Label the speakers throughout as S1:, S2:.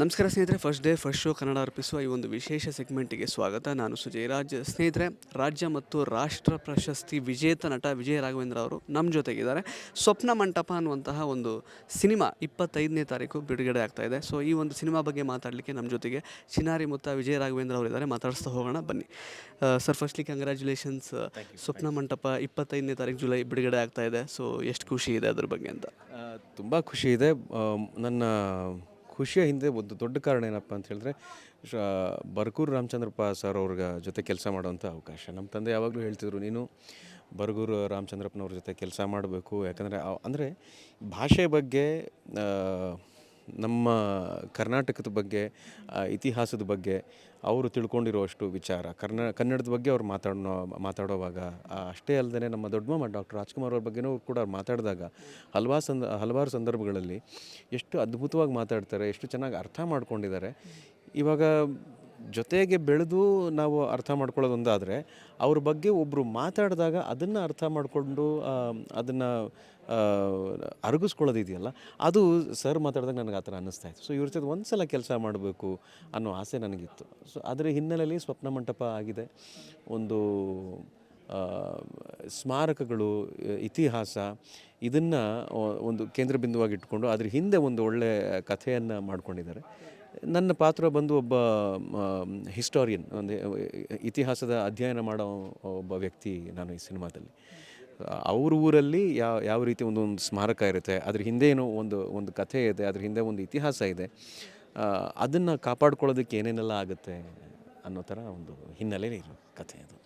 S1: ನಮಸ್ಕಾರ ಸ್ನೇಹಿತರೆ first day first show Kannada ಅರ್ಪಿಸುವ ಈ ಒಂದು ವಿಶೇಷ ಸೆಗ್ಮೆಂಟಿಗೆ ಸ್ವಾಗತ. ನಾನು ಸುಜಯ್ ರಾಜ್. ಸ್ನೇಹಿತರೆ ರಾಜ್ಯ ಮತ್ತು ರಾಷ್ಟ್ರ ಪ್ರಶಸ್ತಿ ವಿಜೇತ ನಟ ವಿಜಯ ರಾಘವೇಂದ್ರ ಅವರು ನಮ್ಮ ಜೊತೆಗಿದ್ದಾರೆ. ಸ್ವಪ್ನ ಮಂಟಪ ಅನ್ನುವಂತಹ ಒಂದು ಸಿನಿಮಾ ಇಪ್ಪತ್ತೈದನೇ ತಾರೀಕು ಬಿಡುಗಡೆ ಆಗ್ತಾ ಇದೆ. ಸೊ ಈ ಒಂದು ಸಿನಿಮಾ ಬಗ್ಗೆ ಮಾತಾಡಲಿಕ್ಕೆ ನಮ್ಮ ಜೊತೆಗೆ ಚಿನಾರಿ ಮುತ್ತ ವಿಜಯ ರಾಘವೇಂದ್ರ ಅವರಿದ್ದಾರೆ ಮಾತಾಡಿಸ್ತಾ ಹೋಗೋಣ ಬನ್ನಿ. ಸರ್ ಫಸ್ಟ್ಲಿ ಕಂಗ್ರ್ಯಾಚುಲೇಷನ್ಸ್ ಸ್ವಪ್ನ ಮಂಟಪ ಇಪ್ಪತ್ತೈದನೇ ತಾರೀಕು ಜುಲೈ ಬಿಡುಗಡೆ ಆಗ್ತಾ ಇದೆ. ಸೊ ಎಷ್ಟು ಖುಷಿ ಇದೆ ಅದ್ರ ಬಗ್ಗೆ ಅಂತ?
S2: ತುಂಬ ಖುಷಿ ಇದೆ. ನನ್ನ ಖುಷಿಯ ಹಿಂದೆ ಒಂದು ದೊಡ್ಡ ಕಾರಣ ಏನಪ್ಪ ಅಂತ ಹೇಳಿದ್ರೆ ಬರ್ಗೂರು ರಾಮಚಂದ್ರಪ್ಪ ಸರ್ ಅವ್ರ ಜೊತೆ ಕೆಲಸ ಮಾಡುವಂಥ ಅವಕಾಶ. ನಮ್ಮ ತಂದೆ ಯಾವಾಗಲೂ ಹೇಳ್ತಿದ್ರು, ನೀನು ಬರ್ಗೂರು ರಾಮಚಂದ್ರಪ್ಪನವ್ರ ಜೊತೆ ಕೆಲಸ ಮಾಡಬೇಕು. ಯಾಕಂದರೆ ಅಂದರೆ ಭಾಷೆ ಬಗ್ಗೆ ನಮ್ಮ ಕರ್ನಾಟಕದ ಬಗ್ಗೆ ಇತಿಹಾಸದ ಬಗ್ಗೆ ಅವರು ತಿಳ್ಕೊಂಡಿರುವಷ್ಟು ವಿಚಾರ. ಕರ್ನಾ, ಕನ್ನಡದ ಬಗ್ಗೆ ಅವ್ರು ಮಾತಾಡೋ ಮಾತಾಡೋವಾಗ ಅಷ್ಟೇ ಅಲ್ಲದೆ ನಮ್ಮ ದೊಡ್ಡಮ್ಮ ಡಾಕ್ಟರ್ ರಾಜ್ಕುಮಾರ್ ಅವ್ರ ಬಗ್ಗೆನೂ ಕೂಡ ಅವ್ರು ಮಾತಾಡಿದಾಗ ಹಲವಾರು ಸಂದ, ಹಲವಾರು ಸಂದರ್ಭಗಳಲ್ಲಿ ಎಷ್ಟು ಅದ್ಭುತವಾಗಿ ಮಾತಾಡ್ತಾರೆ, ಎಷ್ಟು ಚೆನ್ನಾಗಿ ಅರ್ಥ ಮಾಡ್ಕೊಂಡಿದ್ದಾರೆ. ಇವಾಗ ಜೊತೆಗೆ ಬೆಳೆದು ನಾವು ಅರ್ಥ ಮಾಡ್ಕೊಳ್ಳೋದೊಂದಾದರೆ ಅವ್ರ ಬಗ್ಗೆ ಒಬ್ಬರು ಮಾತಾಡಿದಾಗ ಅದನ್ನು ಅರ್ಥ ಮಾಡಿಕೊಂಡು ಅದನ್ನು ಅರಗಿಸ್ಕೊಳ್ಳೋದಿದೆಯಲ್ಲ, ಅದು ಸರ್ ಮಾತಾಡಿದಾಗ ನನಗೆ ಆ ಥರ ಅನ್ನಿಸ್ತಾ ಇತ್ತು. ಸೊ ಇವ್ರ ಜೊತೆ ಒಂದು ಸಲ ಕೆಲಸ ಮಾಡಬೇಕು ಅನ್ನೋ ಆಸೆ ನನಗಿತ್ತು. ಸೊ ಅದರ ಹಿನ್ನೆಲೆಯಲ್ಲಿ ಸ್ವಪ್ನ ಮಂಟಪ ಆಗಿದೆ. ಒಂದು ಸ್ಮಾರಕಗಳು, ಇತಿಹಾಸ, ಇದನ್ನು ಒಂದು ಕೇಂದ್ರ ಬಿಂದುವಾಗಿ ಇಟ್ಕೊಂಡು, ಅದ್ರ ಹಿಂದೆ ಒಂದು ಒಳ್ಳೆಯ ಕಥೆಯನ್ನು ಮಾಡ್ಕೊಂಡಿದ್ದಾರೆ. ನನ್ನ ಪಾತ್ರ ಬಂದು ಒಬ್ಬ ಹಿಸ್ಟೋರಿಯನ್ ಒಂದು ಇತಿಹಾಸದ ಅಧ್ಯಯನ ಮಾಡೋ ಒಬ್ಬ ವ್ಯಕ್ತಿ ನಾನು ಈ ಸಿನಿಮಾದಲ್ಲಿ. ಅವ್ರ ಊರಲ್ಲಿ ಯಾವ ಯಾವ ರೀತಿ ಒಂದು ಸ್ಮಾರಕ ಇರುತ್ತೆ, ಅದ್ರ ಹಿಂದೆ ಒಂದು ಒಂದು ಕಥೆ ಇದೆ, ಅದ್ರ ಹಿಂದೆ ಒಂದು ಇತಿಹಾಸ ಇದೆ ಅದನ್ನು ಕಾಪಾಡ್ಕೊಳ್ಳೋದಕ್ಕೆ ಏನೇನೆಲ್ಲ ಆಗುತ್ತೆ ಅನ್ನೋ ಥರ ಒಂದು ಹಿನ್ನೆಲೆ ಇರೋ ಕಥೆ ಅದು.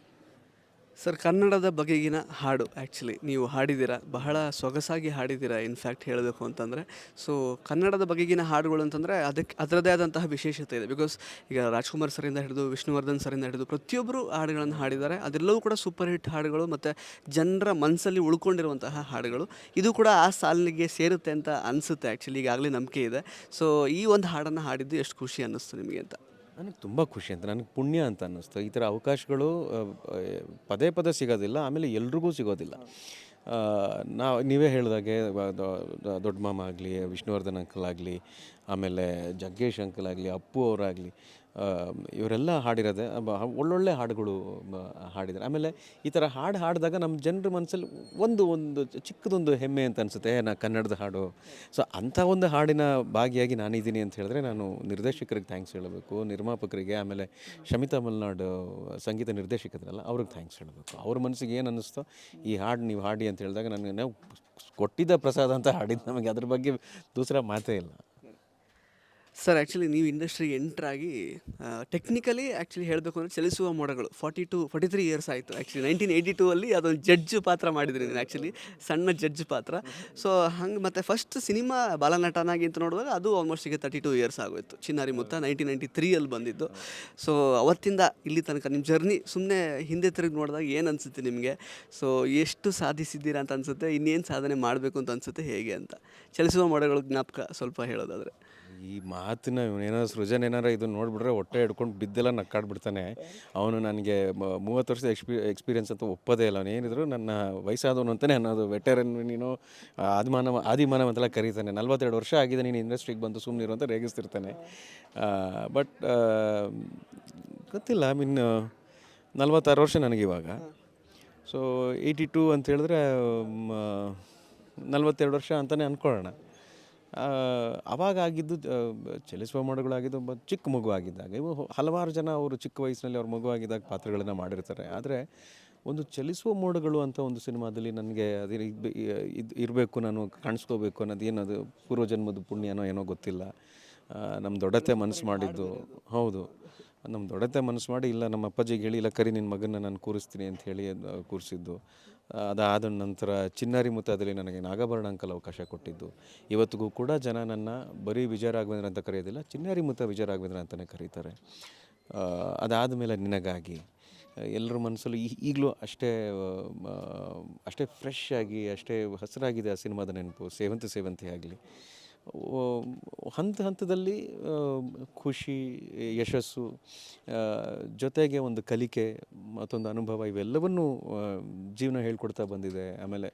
S1: ಸರ್, ಕನ್ನಡದ ಬಗೆಗಿನ ಹಾಡು ಆ್ಯಕ್ಚುಲಿ ನೀವು ಹಾಡಿದ್ದೀರಾ? ಬಹಳ ಸೊಗಸಾಗಿ ಹಾಡಿದ್ದೀರಾ ಇನ್ಫ್ಯಾಕ್ಟ್ ಹೇಳಬೇಕು ಅಂತಂದರೆ. ಸೊ ಕನ್ನಡದ ಬಗೆಗಿನ ಹಾಡುಗಳು ಅಂತಂದರೆ ಅದಕ್ಕೆ ಅದರದೇ ಆದಂತಹ ವಿಶೇಷತೆ ಇದೆ. ಬಿಕಾಸ್ ಈಗ ರಾಜ್ಕುಮಾರ್ ಸರಿಂದ ಹಿಡಿದು, ವಿಷ್ಣುವರ್ಧನ್ ಸರಿಂದ ಹಿಡಿದು ಪ್ರತಿಯೊಬ್ಬರು ಹಾಡುಗಳನ್ನು ಹಾಡಿದ್ದಾರೆ. ಅದೆಲ್ಲವೂ ಕೂಡ ಸೂಪರ್ ಹಿಟ್ ಹಾಡುಗಳು ಮತ್ತು ಜನರ ಮನಸ್ಸಲ್ಲಿ ಉಳ್ಕೊಂಡಿರುವಂತಹ ಹಾಡುಗಳು. ಇದು ಕೂಡ ಆ ಸಾಲಿಗೆ ಸೇರುತ್ತೆ ಅಂತ ಅನಿಸುತ್ತೆ ಆ್ಯಕ್ಚುಲಿ ಈಗಾಗಲೇ ನಂಬಿಕೆ ಇದೆ. ಸೊ ಈ ಒಂದು ಹಾಡನ್ನು ಹಾಡಿದ್ದು ಎಷ್ಟು ಖುಷಿ ಅನ್ನಿಸ್ತು ನಿಮಗೆ ಅಂತ?
S2: ನನಗೆ ತುಂಬ ಖುಷಿ ಅಂತ, ನನಗೆ ಪುಣ್ಯ ಅಂತ ಅನ್ನಿಸ್ತು. ಈ ಥರ ಅವಕಾಶಗಳು ಪದೇ ಪದೇ ಸಿಗೋದಿಲ್ಲ, ಆಮೇಲೆ ಎಲ್ರಿಗೂ ಸಿಗೋದಿಲ್ಲ. ನಾವು, ನೀವೇ ಹೇಳಿದಾಗೆ ದೊಡ್ಡ ಮಾಮ ಆಗಲಿ, ವಿಷ್ಣುವರ್ಧನ್ ಅಂಕಲ್ ಆಗಲಿ, ಆಮೇಲೆ ಜಗ್ಗೇಶ್ ಅಂಕಲ್ ಆಗಲಿ, ಅಪ್ಪು ಅವರಾಗಲಿ ಇವರೆಲ್ಲ ಹಾಡಿರೋದೆ ಒಳ್ಳೊಳ್ಳೆ ಹಾಡುಗಳು ಹಾಡಿದ್ದಾರೆ. ಆಮೇಲೆ ಈ ಥರ ಹಾಡು ಹಾಡಿದಾಗ ನಮ್ಮ ಜನರ ಮನಸ್ಸಲ್ಲಿ ಒಂದು ಒಂದು ಚಿಕ್ಕದೊಂದು ಹೆಮ್ಮೆ ಅಂತ ಅನಿಸುತ್ತೆ. ನಾ ಕನ್ನಡದ ಹಾಡು. ಸೊ ಅಂಥ ಒಂದು ಹಾಡಿನ ಭಾಗಿಯಾಗಿ ನಾನಿದ್ದೀನಿ ಅಂತ ಹೇಳಿದ್ರೆ ನಾನು ನಿರ್ದೇಶಕರಿಗೆ ಥ್ಯಾಂಕ್ಸ್ ಹೇಳಬೇಕು. ನಿರ್ಮಾಪಕರಿಗೆ, ಆಮೇಲೆ ಶಮಿತಾ ಮಲ್ನಾಡು ಸಂಗೀತ ನಿರ್ದೇಶಕರಲ್ಲ ಅವ್ರಿಗೆ ಥ್ಯಾಂಕ್ಸ್ ಹೇಳಬೇಕು. ಅವ್ರ ಮನಸ್ಸಿಗೆ ಏನು ಅನ್ನಿಸ್ತೋ, ಈ ಹಾಡು ನೀವು ಹಾಡಿ ಅಂತ ಹೇಳಿದಾಗ ನನಗೆ ನಾವು ಕೊಟ್ಟಿದ್ದ ಪ್ರಸಾದ ಅಂತ ಹಾಡಿದ್ದು ನಮಗೆ ಅದ್ರ ಬಗ್ಗೆ ದೂಸರ ಮಾತೇ ಇಲ್ಲ.
S1: ಸರ್ ಆ್ಯಕ್ಚುಲಿ ನೀವು ಇಂಡಸ್ಟ್ರಿಗೆ ಎಂಟ್ರಾಗಿ ಟೆಕ್ನಿಕಲಿ ಆ್ಯಕ್ಚುಲಿ ಹೇಳಬೇಕು ಅಂದರೆ ಚಲಿಸುವ ಮೋಡಗಳು. Forty two forty three years ಆಯಿತು. ಆ್ಯಕ್ಚುಲಿ ನೈನ್ಟೀನ್ ಏಯ್ಟಿ ಟೂ ಅಲ್ಲಿ ಅದೊಂದು ಜಡ್ಜ್ ಪಾತ್ರ ಮಾಡಿದ್ರಿ ನೀವು ಆ್ಯಕ್ಚುಲಿ ಸಣ್ಣ ಜಡ್ಜ್ ಪಾತ್ರ. ಸೊ ಹಂಗೆ ಮತ್ತು ಫಸ್ಟ್ ಸಿನಿಮಾ ಬಾಲನಟನಾಗಿ ಅಂತ ನೋಡುವಾಗ ಅದು ಆಲ್ಮೋಸ್ಟ್ ಈಗ ತರ್ಟಿ ಟೂ ಇಯರ್ಸ್ ಆಗೋಯಿತು. ಚಿನ್ನಾರಿ ಮುತ್ತ ನೈನ್ಟೀನ್ ನೈಂಟಿ ತ್ರೀಯಲ್ಲಿ ಬಂದಿದ್ದು. ಸೊ ಅವತ್ತಿಂದ ಇಲ್ಲಿ ತನಕ ನಿಮ್ಮ ಜರ್ನಿ ಸುಮ್ಮನೆ ಹಿಂದೆ ತಿರುಗಿ ನೋಡಿದಾಗ ಏನು ಅನಿಸುತ್ತೆ ನಿಮಗೆ? ಸೊ ಎಷ್ಟು ಸಾಧಿಸಿದ್ದೀರಾ ಅಂತ ಅನಿಸುತ್ತೆ, ಇನ್ನೇನು ಸಾಧನೆ ಮಾಡಬೇಕು ಅಂತ ಅನಿಸುತ್ತೆ ಹೇಗೆ ಅಂತ. ಚಲಿಸುವ ಮೋಡಗಳ ಜ್ಞಾಪಕ ಸ್ವಲ್ಪ ಹೇಳೋದಾದರೆ.
S2: ಈ ಮಾತಿನ ಇವನೇನೋ ಸೃಜನ್ ಏನಾರ ಇದು ನೋಡ್ಬಿಟ್ರೆ ಹೊಟ್ಟೆ ಹಿಡ್ಕೊಂಡು ಬಿದ್ದೆಲ್ಲ ನಕ್ಕಾಡ್ಬಿಡ್ತಾನೆ. ಅವನು ನನಗೆ ಮೂವತ್ತು ವರ್ಷದ ಎಕ್ಸ್ಪಿ, ಎಕ್ಸ್ಪೀರಿಯನ್ಸ್ ಅಂತ ಒಪ್ಪೋದೇ ಇಲ್ಲ. ಅವನು ಏನಿದ್ರು ನನ್ನ ವಯಸ್ಸಾದವನು ಅಂತಲೇ ಅನ್ನೋದು ವೆಟರನ್ ನೀನು ಆದಿಮಾನವ ಆದಿಮಾನವ ಅಂತೆಲ್ಲ ಕರೀತಾನೆ. ನಲ್ವತ್ತೆರಡು ವರ್ಷ ಆಗಿದೆ, ನೀನು ಇಂಡಸ್ಟ್ರಿಗೆ ಬಂದು ಸುಮ್ಮನಿರು ಅಂತ ರೇಗಿಸ್ತಿರ್ತಾನೆ. ಬಟ್ ಗೊತ್ತಿಲ್ಲ. ಐ ಮೀನ್ ನಲ್ವತ್ತಾರು ವರ್ಷ ನನಗಿವಾಗ ಸೊ ಏಯ್ಟಿ ಟು ಅಂತ ಹೇಳಿದ್ರೆ ನಲ್ವತ್ತೆರಡು ವರ್ಷ ಅಂತಲೇ ಅಂದ್ಕೊಳ್ಳೋಣ ಅವಾಗ ಆಗಿದ್ದು ಚಲಿಸುವ ಮೋಡಗಳಾಗಿದ್ದು ಒಬ್ಬ ಚಿಕ್ಕ ಮಗು ಆಗಿದ್ದಾಗ, ಇವು ಹಲವಾರು ಜನ ಅವರು ಚಿಕ್ಕ ವಯಸ್ಸಿನಲ್ಲಿ ಅವ್ರ ಮಗು ಆಗಿದ್ದಾಗ ಪಾತ್ರಗಳನ್ನು ಮಾಡಿರ್ತಾರೆ. ಆದರೆ ಒಂದು ಚಲಿಸುವ ಮೋಡಗಳು ಅಂತ ಒಂದು ಸಿನಿಮಾದಲ್ಲಿ ನನಗೆ ಅದೇ ಇದು ಇರಬೇಕು, ನಾನು ಕಾಣಿಸ್ಕೋಬೇಕು ಅನ್ನೋದು ಏನದು, ಪೂರ್ವಜನ್ಮದ ಪುಣ್ಯನೋ ಏನೋ ಗೊತ್ತಿಲ್ಲ. ನಮ್ಮ ದೊಡ್ಡತೆ ಮನಸ್ಸು ಮಾಡಿದ್ದು, ಹೌದು. ನಮ್ಮ ದೊಡ್ಡತೆ ಮನಸ್ಸು ಮಾಡಿ, ಇಲ್ಲ ನಮ್ಮ ಅಪ್ಪಾಜಿಗೆ ಹೇಳಿ, ಇಲ್ಲ ಕರಿ ನಿನ್ನ ಮಗನ ನಾನು ಕೂರಿಸ್ತೀನಿ ಅಂತ ಹೇಳಿ ಕೂರಿಸಿದ್ದು. ಅದಾದ ನಂತರ ಚಿನ್ನಾರಿ ಮುತ್ತಾದಲ್ಲಿ ನನಗೆ ನಾಗಾಭರಣ ಅಂಕಲ್ ಅವಕಾಶ ಕೊಟ್ಟಿದ್ದು. ಇವತ್ತಿಗೂ ಕೂಡ ಜನ ನನ್ನ ಬರೀ ವಿಜಯ ರಾಘವೇಂದ್ರ ಅಂತ ಕರೆಯೋದಿಲ್ಲ, ಚಿನ್ನಾರಿ ಮುತ್ತ ವಿಜಯ ರಾಘವೇಂದ್ರ ಅಂತಲೇ ಕರೀತಾರೆ ಅದಾದ ಮೇಲೆ ನಿನಗಾಗಿ, ಎಲ್ಲರ ಮನಸ್ಸಲ್ಲೂ ಈಗಲೂ ಅಷ್ಟೇ ಅಷ್ಟೇ ಫ್ರೆಶ್ ಆಗಿ, ಅಷ್ಟೇ ಹಸಿರಾಗಿದೆ ಆ ಸಿನಿಮಾದ ನೆನಪು, ಸೇವಂತಿ ಸೇವಂತಿ ಆಗಲಿ. ಹಂತ ಹಂತದಲ್ಲಿ ಖುಷಿ, ಯಶಸ್ಸು ಜೊತೆಗೆ ಒಂದು ಕಲಿಕೆ, ಮತ್ತೊಂದು ಅನುಭವ ಇವೆಲ್ಲವನ್ನೂ ಜೀವನ ಹೇಳ್ಕೊಡ್ತಾ ಬಂದಿದೆ. ಆಮೇಲೆ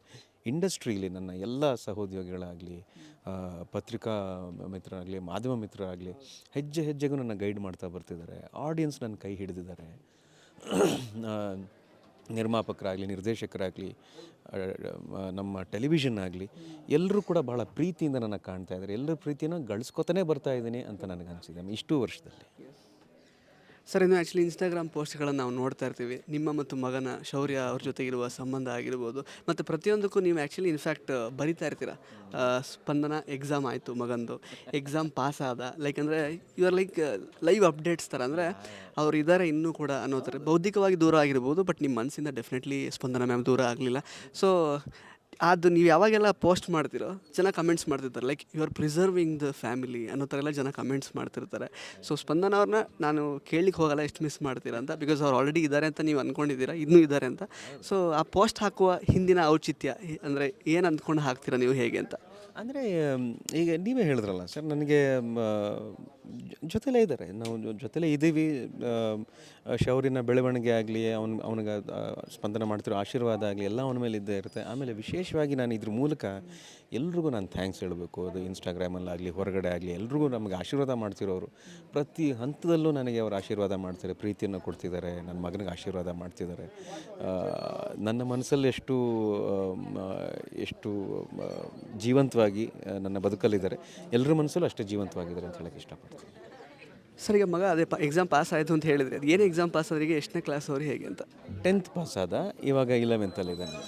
S2: ಇಂಡಸ್ಟ್ರೀಲಿ ನನ್ನ ಎಲ್ಲ ಸಹೋದ್ಯೋಗಿಗಳಾಗಲಿ ಪತ್ರಿಕಾ ಮಿತ್ರರಾಗಲಿ, ಮಾಧ್ಯಮ ಮಿತ್ರರಾಗಲಿ, ಹೆಜ್ಜೆ ಹೆಜ್ಜೆಗೂ ನನ್ನ ಗೈಡ್ ಮಾಡ್ತಾ ಬರ್ತಿದ್ದಾರೆ. ಆಡಿಯನ್ಸ್ ನನ್ನ ಕೈ ಹಿಡಿದಿದ್ದಾರೆ. ನಿರ್ಮಾಪಕರಾಗಲಿ, ನಿರ್ದೇಶಕರಾಗಲಿ ನಮ್ಮ ಟೆಲಿವಿಷನ್ ಆಗಲಿ ಎಲ್ಲರೂ ಕೂಡ ಬಹಳ ಪ್ರೀತಿಯಿಂದ ನನ್ನ ಕಾಣ್ತಾ ಇದ್ದಾರೆ. ಎಲ್ಲರ ಪ್ರೀತಿನ ಗಳಿಸ್ಕೊತಾನೆ ಬರ್ತಾ ಇದ್ದೀನಿ ಅಂತ ನನಗೆ ಅನಿಸಿದೆ ಇಷ್ಟು ವರ್ಷದಲ್ಲಿ.
S1: ಸರ್, ಇನ್ನು ಆ್ಯಕ್ಚುಲಿ ಇನ್ಸ್ಟಾಗ್ರಾಮ್ ಪೋಸ್ಟ್ಗಳನ್ನು ನಾವು ನೋಡ್ತಾ ಇರ್ತೀವಿ. ನಿಮ್ಮ ಮತ್ತು ಮಗನ ಶೌರ್ಯ ಅವ್ರ ಜೊತೆಗಿರುವ ಸಂಬಂಧ ಆಗಿರ್ಬೋದು. ಮತ್ತು ಪ್ರತಿಯೊಂದಕ್ಕೂ ನೀವು ಆ್ಯಕ್ಚುಲಿ ಇನ್ಫ್ಯಾಕ್ಟ್ ಬರಿತಾ ಇರ್ತೀರ? ಸ್ಪಂದನ ಎಕ್ಸಾಮ್ ಆಯಿತು ಮಗಂದು. ಎಕ್ಸಾಮ್ ಪಾಸ್ ಆದ. ಲೈಕ್ ಅಂದರೆ you are like live updates ಥರ ಅಂದರೆ, ಅವ್ರು ಇದ್ದಾರೆ ಇನ್ನೂ ಕೂಡ ಅನ್ನೋ ಥರ ಬೌದ್ಧಿಕವಾಗಿ ದೂರ ಆಗಿರ್ಬೋದು ಬಟ್ ನಿಮ್ಮ ಮನಸ್ಸಿಂದ ಡೆಫಿನೆಟ್ಲಿ ಸ್ಪಂದನ ಮ್ಯಾಮ್ ದೂರ ಆಗಲಿಲ್ಲ. ಸೊ ಅದು ನೀವು ಯಾವಾಗೆಲ್ಲ ಪೋಸ್ಟ್ ಮಾಡ್ತಿರೋ, ಜನ ಕಮೆಂಟ್ಸ್ ಮಾಡ್ತಿರ್ತಾರೆ. Like you are preserving the family ಅನ್ನೋ ಥರ ಎಲ್ಲ ಜನ ಕಮೆಂಟ್ಸ್ ಮಾಡ್ತಿರ್ತಾರೆ. ಸೊ ಸ್ಪಂದನ ಅವ್ರನ್ನ ನಾನು ಕೇಳಲಿಕ್ಕೆ ಹೋಗಲ್ಲ, ಎಷ್ಟು ಮಿಸ್ ಮಾಡ್ತೀರಾ ಅಂತ ಬಿಕಾಸ್ ಅವ್ರು ಆಲ್ರೆಡಿ ಇದ್ದಾರೆ ಅಂತ ನೀವು ಅಂದ್ಕೊಂಡಿದ್ದೀರಾ ಇನ್ನೂ ಇದ್ದಾರೆ ಅಂತ. ಸೊ ಆ ಪೋಸ್ಟ್ ಹಾಕುವ ಹಿಂದಿನ ಔಚಿತ್ಯ, ಅಂದರೆ ಏನು ಅಂದ್ಕೊಂಡು ಹಾಕ್ತೀರಾ ನೀವು ಹೇಗೆ ಅಂತ?
S2: ಅಂದರೆ ಈಗ ನೀವೇ ಹೇಳಿದ್ರಲ್ಲ, ಸರ್, ನನಗೆ ಜೊತೆಲೇ ಇದ್ದಾರೆ. ನಾವು ಜೊತೆಲೇ ಇದ್ದೀವಿ. ಶೌರಿನ ಬೆಳವಣಿಗೆ ಆಗಲಿ, ಅವನ, ಅವನಿಗೆ ಸ್ಪಂದನ ಮಾಡ್ತಿರೋ ಆಶೀರ್ವಾದ ಆಗಲಿ, ಎಲ್ಲ ಅವನ ಮೇಲೆ ಇದ್ದೇ ಇರುತ್ತೆ. ಆಮೇಲೆ ವಿಶೇಷವಾಗಿ ನಾನು ಇದ್ರ ಮೂಲಕ ಎಲ್ರಿಗೂ ನಾನು ಥ್ಯಾಂಕ್ಸ್ ಹೇಳಬೇಕು. ಅದು ಇನ್ಸ್ಟಾಗ್ರಾಮಲ್ಲಾಗಲಿ, ಹೊರಗಡೆ ಆಗಲಿ, ಎಲ್ರಿಗೂ ನಮಗೆ ಆಶೀರ್ವಾದ ಮಾಡ್ತಿರೋರು. ಪ್ರತಿ ಹಂತದಲ್ಲೂ ನನಗೆ ಅವರು ಆಶೀರ್ವಾದ ಮಾಡ್ತಾರೆ. ಪ್ರೀತಿಯನ್ನು ಕೊಡ್ತಿದ್ದಾರೆ. ನನ್ನ ಮಗನಿಗೆ ಆಶೀರ್ವಾದ ಮಾಡ್ತಿದ್ದಾರೆ. ನನ್ನ ಮನಸ್ಸಲ್ಲಿ ಎಷ್ಟು ಎಷ್ಟು ಜೀವಂತವಾಗಿ ನನ್ನ ಬದುಕಲ್ಲಿದ್ದಾರೆ. ಎಲ್ಲರ ಮನಸ್ಸಲ್ಲೂ ಅಷ್ಟೇ ಜೀವಂತವಾಗಿದ್ದಾರೆ ಅಂತ ಹೇಳೋಕ್ಕೆ ಇಷ್ಟಪಡ್ತೀನಿ.
S1: ಸರ್, ಈಗ ಮಗ ಅದೇ ಎಕ್ಸಾಮ್ ಪಾಸ್ ಆಯಿತು ಅಂತ ಹೇಳಿದ್ರೆ, ಅದು ಏನು ಎಕ್ಸಾಮ್ ಪಾಸ್ ಆದ್ರಿಗೆ ಎಷ್ಟನೇ ಕ್ಲಾಸ್ ಅವ್ರಿಗೆ ಹೇಗೆ ಅಂತ?
S2: ಟೆಂತ್ ಪಾಸ್ ಆದ, ಇವಾಗ ಇಲೆವೆಂತಲ್ಲಿದ್ದಾನೆ